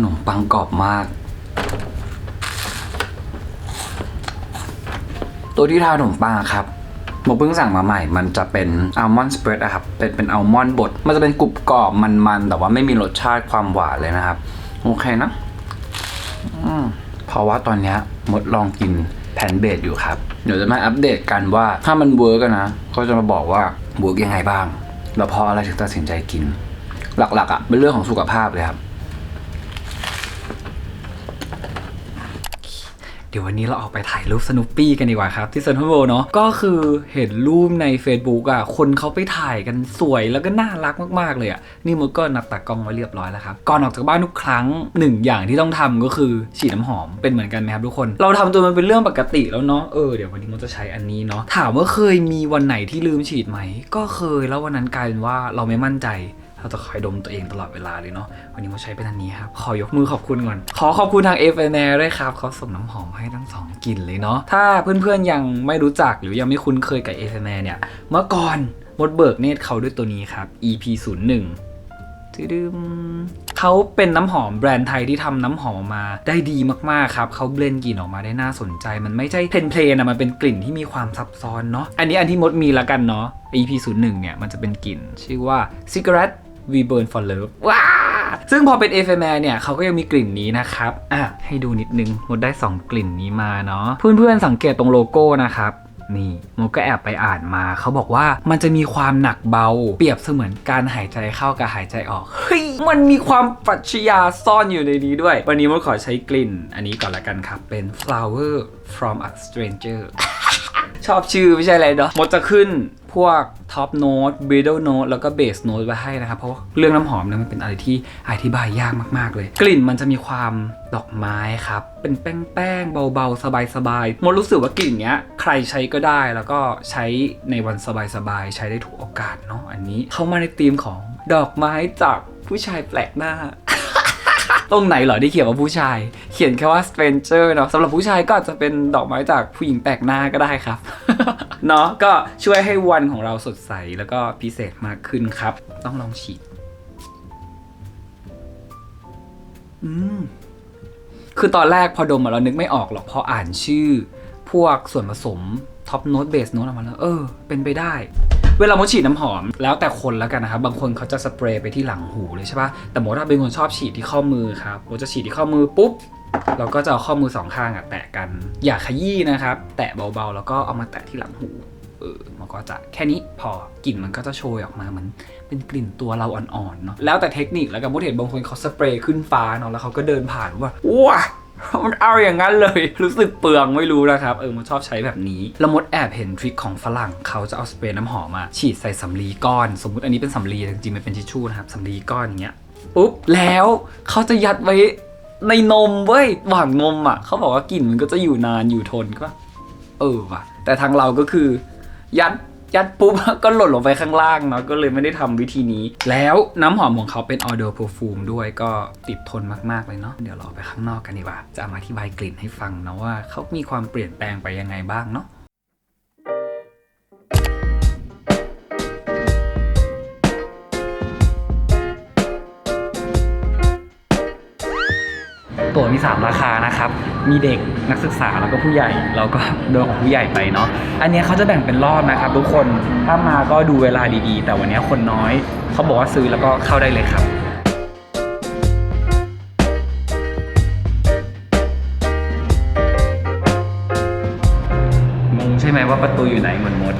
ขนมปังกรอบมาก ตัวที่ทาขนมปังครับโมเพิ่งสั่งมาใหม่ มันจะเป็นอัลมอนด์สเปรดอะครับ เป็นเป็นอัลมอนด์บด มันจะเป็นกรุบกรอบมันๆ แต่ว่าไม่มีรสชาติความหวานเลยนะครับ โอเคนะเพราะว่าตอนนี้มดลองกินแพนเบดอยู่ครับ เดี๋ยวจะมาอัปเดตกันว่าถ้ามันเวิร์กนะ ก็จะมาบอกว่าเวิร์กยังไงบ้าง แล้วพราะอะไรถึงตัดสินใจกิน หลักๆอะเป็นเรื่องของสุขภาพเลยครับ เดี๋ยววันนี้เราออกไปถ่ายรูปสนุปปี้กันดีกว่าครับ ที่เซนทรัลเวิลด์เนาะก็คือเห็นรูปใน Facebook อะคนเขาไปถ่ายกันสวยแล้วก็น่ารักมากๆเลยอะนี่มันก็นัดตากล้องไว้เรียบร้อยแล้วครับก่อนออกจากบ้านทุกครั้งหนึ่งอย่างที่ต้องทำก็คือฉีดน้ำหอมเป็นเหมือนกันไหมครับทุกคน เราทำจนมันเป็นเรื่องปกติแล้วเนาะเออเดี๋ยววันนี้มันจะใช้อันนี้เนาะถามว่าเคยมีวันไหนที่ลืมฉีดไหมก็เคยแล้ววันนั้นกลายเป็นว่าเราไม่มั่นใจ เราจะคอยดมตัวเองตลอดเวลาเลยเนาะวันนี้มาใช้เป็นอันนี้ครับ ขอยกมือขอบคุณก่อน ขอขอบคุณทาง f n r ด้วยครับเขาส่งน้ำหอมให้ทั้งสองกลิ่นเลยเนาะถ้าเพื่อนๆยังไม่รู้จักหรือยังไม่คุ้นเคยกับ f n r เนี่ยเมื่อก่อนมดเบิกเนตรเขาด้วยตัวนี้ครับ EP 0 1ตึดึมเขาเป็นน้ำหอมแบรนด์ไทยที่ทำน้ำหอมมาได้ดีมากๆครับเขาเบลนกลิ่นออกมาได้น่าสนใจ มันไม่ใช่เพลนๆนะมันเป็นกลิ่นที่มีความซับซ้อนเนาะอันนี้อันที่มดมีละกันเนาะ EP 0 1เนี่ยมันจะเป็นกลิ่น ชื่อว่า cigarette We Burn for Love ว้าซึ่งพอเป็น f m r เนี่ยเขาก็ยังมีกลิ่นนี้นะครับ อะ ให้ดูนิดนึงมดได้ 2 กลิ่นนี้มาเนาะเพื่อนๆสังเกตตรงโลโก้นะครับนี่มดก็แอบไปอ่านมา เขาบอกว่ามันจะมีความหนักเบา เปรียบเสมือนการหายใจเข้ากับหายใจออก เฮ้ย มันมีความปรัชญาซ่อนอยู่ในนี้ด้วย วันนี้มดขอใช้กลิ่น อันนี้ก่อนละกันครับ เป็น flower from a stranger ชอบชื่อไม่ใช่อะไรเนาะมดจะขึ้น พวกท็อปโน้ตบ i ด d l e โน้ตแล้วก็เบสโน้ตไว้ให้นะครับ เพราะว่าเรื่องน้ำหอมเนี่ยมันเป็นอะไรที่อธิบายยากมากๆเลย กลิ่นมันจะมีความดอกไม้ครับ เป็นแป้งๆ เบาๆ สบายๆมดรู้สึกว่ากลิ่นเนี้ย ใครใช้ก็ได้แล้วก็ใช้ในวันสบายๆ ใช้ได้ทุกโอกาสเนาะอันนี้เข้ามาในธีมของดอกไม้จากผู้ชายแปลกหน้า ตรงไหนเหรอที่เขียนว่าผู้ชาย เขียนแค่ว่า stranger เนาะสำหรับผู้ชายก็อาจจะเป็นดอกไม้จากผู้หญิงแปลกหน้าก็ได้ครับ เนาะก็ช่วยให้วันของเราสดใสแล้วก็พิเศษมากขึ้นครับ ต้องลองฉีด อืมคือตอนแรกพอดมเรานึกไม่ออกหรอกพออ่านชื่อ พวกส่วนผสมท็อปโน้ตเบสโน้ตออกมาแล้ว เออ เป็นไปได้ เวลามดฉีดน้ำหอมแล้วแต่คนแล้วกันนะครับบางคนเขาจะสเปรย์ไปที่หลังหูเลยใช่ปะแต่โมดอะเป็นคนชอบฉีดที่ข้อมือครับโมจะฉีดที่ข้อมือปุ๊บเราก็จะเอาข้อมือสองข้างอะแตะกัน อย่าขยี้นะครับ แตะเบาๆ แล้วก็เอามาแตะที่หลังหูเออมันก็จะแค่นี้พอกลิ่นมันก็จะโชยออกมาเหมือนเป็นกลิ่นตัวเราอ่อนๆเนาะแล้วแต่เทคนิคแล้วกันมดเห็นบางคนเขาสเปรย์ขึ้นฟ้าเนาะแล้วเขาก็เดินผ่านว่าว้า มันเอาอย่างนั้นเลย รู้สึกเปลืองไม่รู้นะครับ เออมันชอบใช้แบบนี้แล้วมดแอบเห็นทริคของฝรั่งเขาจะเอาสเปรย์น้ำหอมมาฉีดใส่สำลีก้อน สมมุติอันนี้เป็นสำลีจริงๆมันเป็นทิชชู่นะครับสำลีก้อนอย่างเงี้ยปุ๊บแล้วเขาจะยัดไว้ในนมเว้ยหว่างนมอะเขาบอกว่ากลิ่นมันก็จะอยู่นานอยู่ทนก็เออว่ะแต่ทางเราก็คือ ยัด ยัดปุ๊บก็หล่นลงไปข้างล่างเนาะก็เลยไม่ได้ทำวิธีนี้ แล้วน้ำหอมของเขาเป็น Odor Perfume ด้วยก็ติดทนมากๆเลยเนาะเดี๋ยวเราไปข้างนอกกันดีกว่าจะอามาอธิบายกลิ่นให้ฟังนะว่าเขามีความเปลี่ยนแปลงไปยังไงบ้างเนาะ ตั๋วมี 3 ราคานะครับ มีเด็กนักศึกษาแล้วก็ผู้ใหญ่ เราก็โดนของผู้ใหญ่ไปเนาะ อันนี้เขาจะแบ่งเป็นรอบนะครับ ทุกคน ถ้ามาก็ดูเวลาดีๆ แต่วันนี้คนน้อย เขาบอกว่าซื้อแล้วก็เข้าได้เลยครับงงใช่ไหมว่าประตูอยู่ไหนเหมือนมด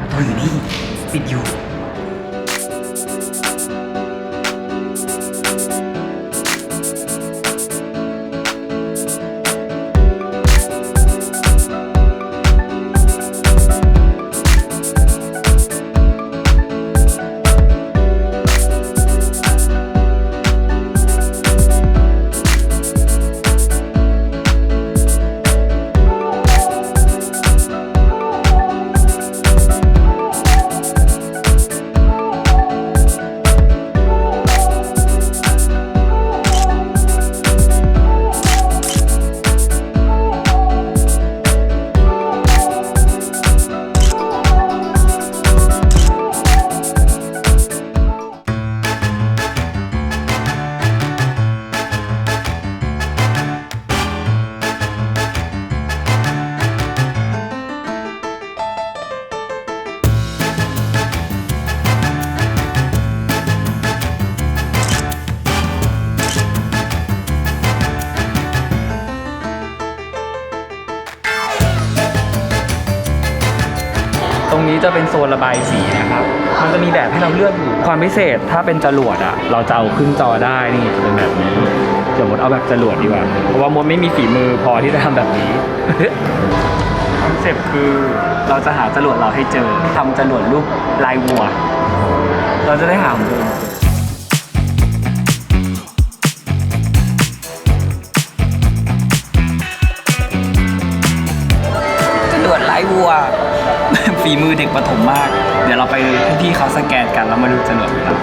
ประตูอยู่นี่ปิดอยู่ จะเป็นโซนระบายสีนะครับ มันจะมีแบบให้เราเลือกอยู่ ความพิเศษถ้าเป็นจรวดอะ เราจะเอาขึ้นจอได้นี่จะเป็นแบบนี้ เดี๋ยวมดเอาแบบจรวดดีกว่า เพราะว่ามดไม่มีฝีมือพอที่จะทำแบบนี้คอนเซปต์คือเราจะหาจรวดเราให้เจอทำจรวดรูปลายวัว เราจะได้หาของเดิมจรวดลายวัว ฝีมือเด็กประถมมาก เดี๋ยวเราไปให้พี่เขาสแกนกันแล้วมาดูจรวดกัน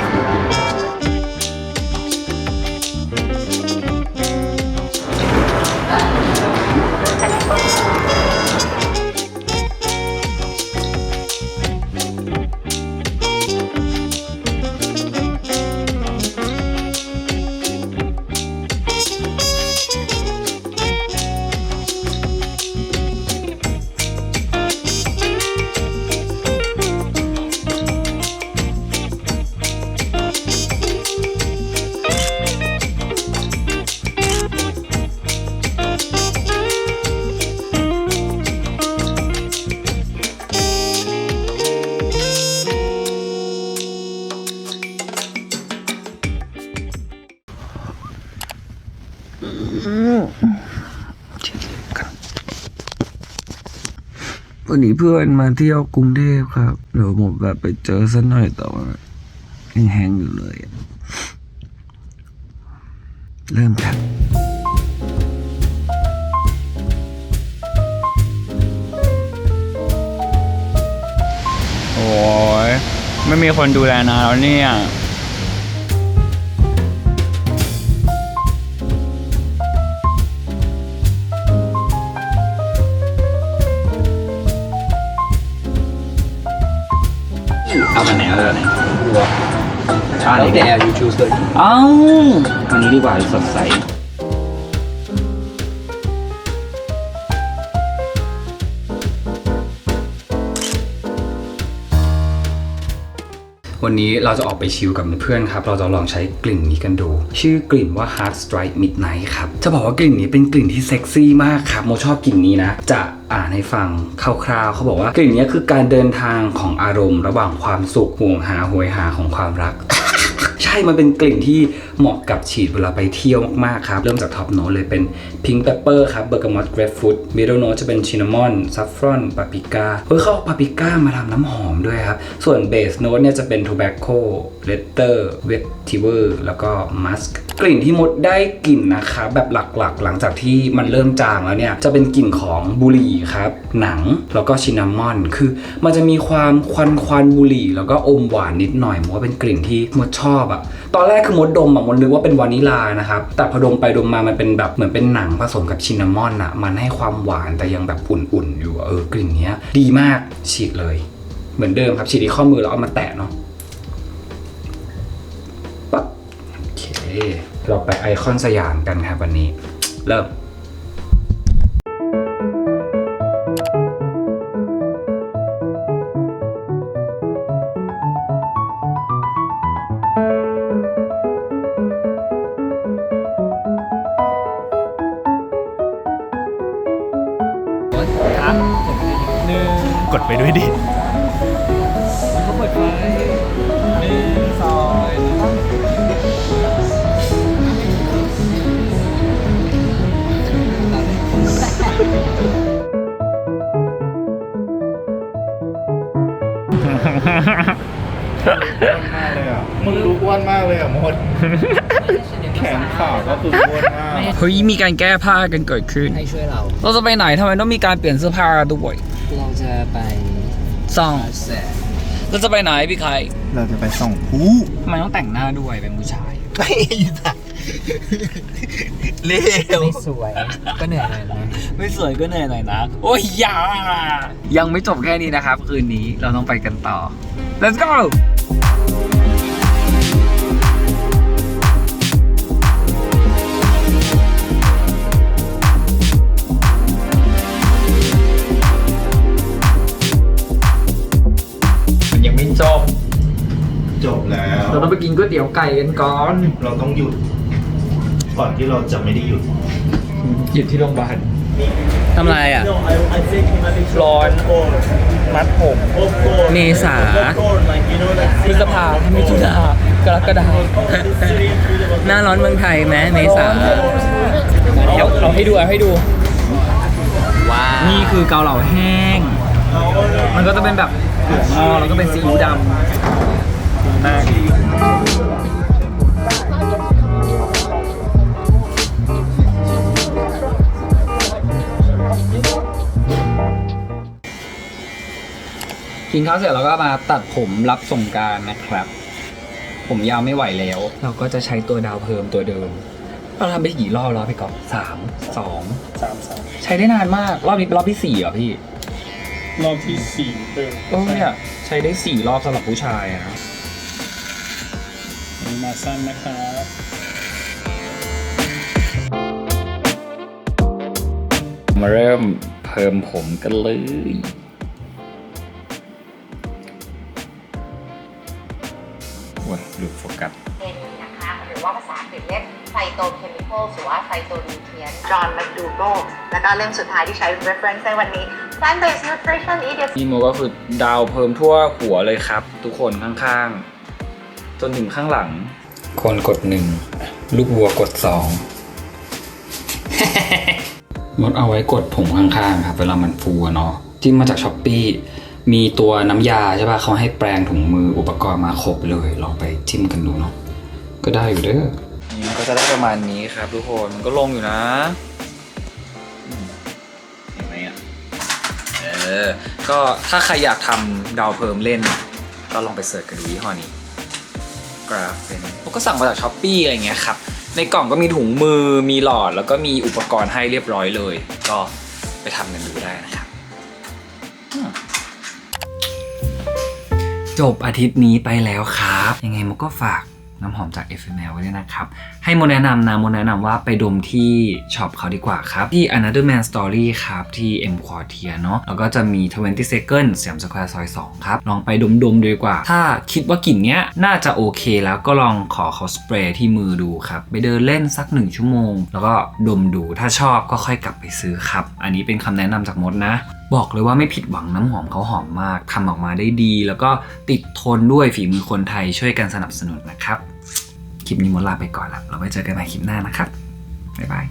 วันนี้เพื่อนมาเที่ยวกรุงเทพครับเดี๋ยวผมแบบไปเจอสักหน่อยต่ว่าแห้งๆอยู่เลย เริ่มครับโอ้ยไม่มีคนดูแลนะแล้วเนี่ย ชาแล้วเด็กแต่ you choose เลยเอ้าอันนี้ดีกว่าสดใส วันนี้เราจะออกไปชิลกับเพื่อนๆครับ เราจะลองใช้กลิ่นนี้กันดู ชื่อกลิ่นว่า Heart Strike Midnight ครับ จะบอกว่ากลิ่นนี้เป็นกลิ่นที่เซ็กซี่มากครับ โมชอบกลิ่นนี้นะ จะอ่านให้ฟังคร่าวๆ เขาบอกว่ากลิ่นนี้คือการเดินทางของอารมณ์ ระหว่างความสุขห่วงหาหวยหาของความรักใช่ มันเป็นกลิ่นที่เหมาะกับฉีดเวลาไปเที่ยวมากๆครับ เริ่มจากท็อปโน้ตเลยเป็นพิง k ์ p ปเปอร์ครับเบอร์กามอตเกรฟฟูดมิดเดิลโน้ตจะเป็นชินนามอนซัฟฟรอนปาปิก้าเฮ้ยเขาเอาปาปิก้ามาทำน้ำหอมด้วยครับ ส่วนเบสโน้ตเนี่ยจะเป็นทูแบคโคเลตเตอร์เวททิเวอร์แล้วก็มัสกลิ่นที่มดได้กลิ่นนะครับแบบหลักๆ หลังจากที่มันเริ่มจางแล้วเนี่ยจะเป็นกลิ่นของบุหรี่ครับ หนังแล้วก็ชินนามอนคือ มันจะมีความควันควันบุหรี่ แล้วก็อมหวานนิดหน่อยมดว่าเป็นกลิ่นที่มดชอบอะตอนแรกคือมดดมอะมันึกว่าเป็นวานิลานะครับ แต่พอดมไปดมมามันเป็นแบบเหมือนเป็นหนังผสมกับชินนามอนอะมันให้ความหวานแต่ยังแบบอุ่นๆ อยู่เออกลิ่นเนี้ย ดีมากฉีดเลย เหมือนเดิมครับฉีดที่ข้อมือแล้วเอามาแตะเนาะปั๊บโอเค เราไปไอคอนสยามกันครับวันนี้ เริ่ม ด แขนขาก็คืออ้วนมากเฮ้ยมีการแก้ผ้ากันเกิดขึ้น ให้ช่วยเรา เราจะไปไหนทำไมต้องมีการเปลี่ยนเสื้อผ้าด้วยเราจะไปสองแสนเราจะไปไหนพี่ไข่เราจะไปส่องผู้ทำไมต้องแต่งหน้าด้วยเป็นผู้ชายไม่ตัดเร็วไม่สวย ก็เหนื่อยหน่อยนะไม่สวยก็เหนื่อยหน่อยนะ โอ้ยอยายังไม่จบแค่นี้นะครับ คืนนี้เราต้องไปกันต่อ let's go กินก๋วยเตี๋ยวไก่กันก่อน เราต้องหยุด ก่อนที่เราจะไม่ได้หยุด หยุดที่โรงพยาบาลทำไรอะ ร้อนมัดผมเมษาพฤษภามิถุนากรกฎาหน้าร้อนเมืองไทยไหมเมษาเดี๋ยวเราให้ดูเอาให้ดู ว้าวนี่คือเกาเหลาแห้ง มันก็จะเป็นแบบถั่วงอกแล้วก็เป็นซีอิ๊วดำ มากกินข้าวเสร็จเราก็มาตัดผมรับสงกรารนะครับ ผมยาวไม่ไหวแล้ว เราก็จะใช้ตัวดาวเพิ่มตัวเดิม เราทำไปกี่รอบแล้วพี่กอฟสามสองสามสามใช้ได้นานมาก รอบนี้เป็นรอบที่สี่เหรอพี่รอบที่สี่เติมเออเนี่ยใช้ได้สี่รอบสำหรับผู้ชายอะนะ มาสั้นนะครับมาเริ่มเพิ่มผมกันเลยโอ้ยหลุดโฟกัสเป็นนะคะหรือว่าภาษาอังกฤษเรียกไฟโตเคมีคอลหรือว่าไฟโตนิวเทรียนจอห์นแมคดูโกแล้วก็เล่มสุดท้ายที่ใช้เป็น reference ในวันนี้ Plant Based Nutrition Eat Your นี่โมก็คือดาวเพิ่มทั่วหัวเลยครับ ทุกคนข้างๆ จนถึงข้างหลัง คนกดหนึ่ง ลูกวัวกดสอง มดเอาไว้กดผมข้างๆครับเวลามันฟูอะเนาะจิ้มมาจากช้อปปีมีตัวน้ำยาใช่ป่ะเขาให้แปรงถุงมืออุปกรณ์มาครบเลยลองไปจิ้มกันดูเนาะก็ได้อยู่เด้อนี่มันก็จะได้ประมาณนี้ครับทุกคนมันก็ลงอยู่นะอืมเห็นไหมอะเออก็ถ้าใครอยากทำดาวเพิ่มเล่น ก็ลองไปเสิร์ชกันดูยี่ห้อนี้ กราฟเป็นก็สั่งมาจากช้อปปี้อะไรเงี้ยครับ ในกล่องก็มีถุงมือมีหลอด แล้วก็มีอุปกรณ์ให้เรียบร้อยเลย ก็ไปทำกันดูได้นะครับ จบอาทิตย์นี้ไปแล้วครับ ยังไงมันก็ฝาก น้ำหอมจาก FML ไว้ด้วยนะครับ ให้โมแนะนำนะโมแนะนำว่าไปดมที่ช็อปเขาดีกว่าครับ ที่ Another Man Story ครับที่ M Quartier เนาะแล้วก็จะมี 20 Seconds สยามสแควร์ซอย 2 ครับ ลองไปดมดูดีกว่า ถ้าคิดว่ากลิ่นเนี้ยน่าจะโอเคแล้วก็ลองขอเขาสเปรย์ที่มือดูครับ ไปเดินเล่นสัก 1 ชั่วโมง แล้วก็ดมดูถ้าชอบก็ค่อยกลับไปซื้อครับ อันนี้เป็นคำแนะนำจากมดนะบอกเลยว่าไม่ผิดหวังน้ำหอมเขาหอมมากทำออกมาได้ดี แล้วก็ติดทนด้วยฝีมือคนไทยช่วยกันสนับสนุนนะครับ คลิปนี้หมดลาไปก่อนละเราไว้เจอกันใหม่คลิปหน้านะครับ บ๊ายบาย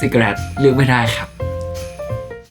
สิกเรตเลือกไม่ได้ครับ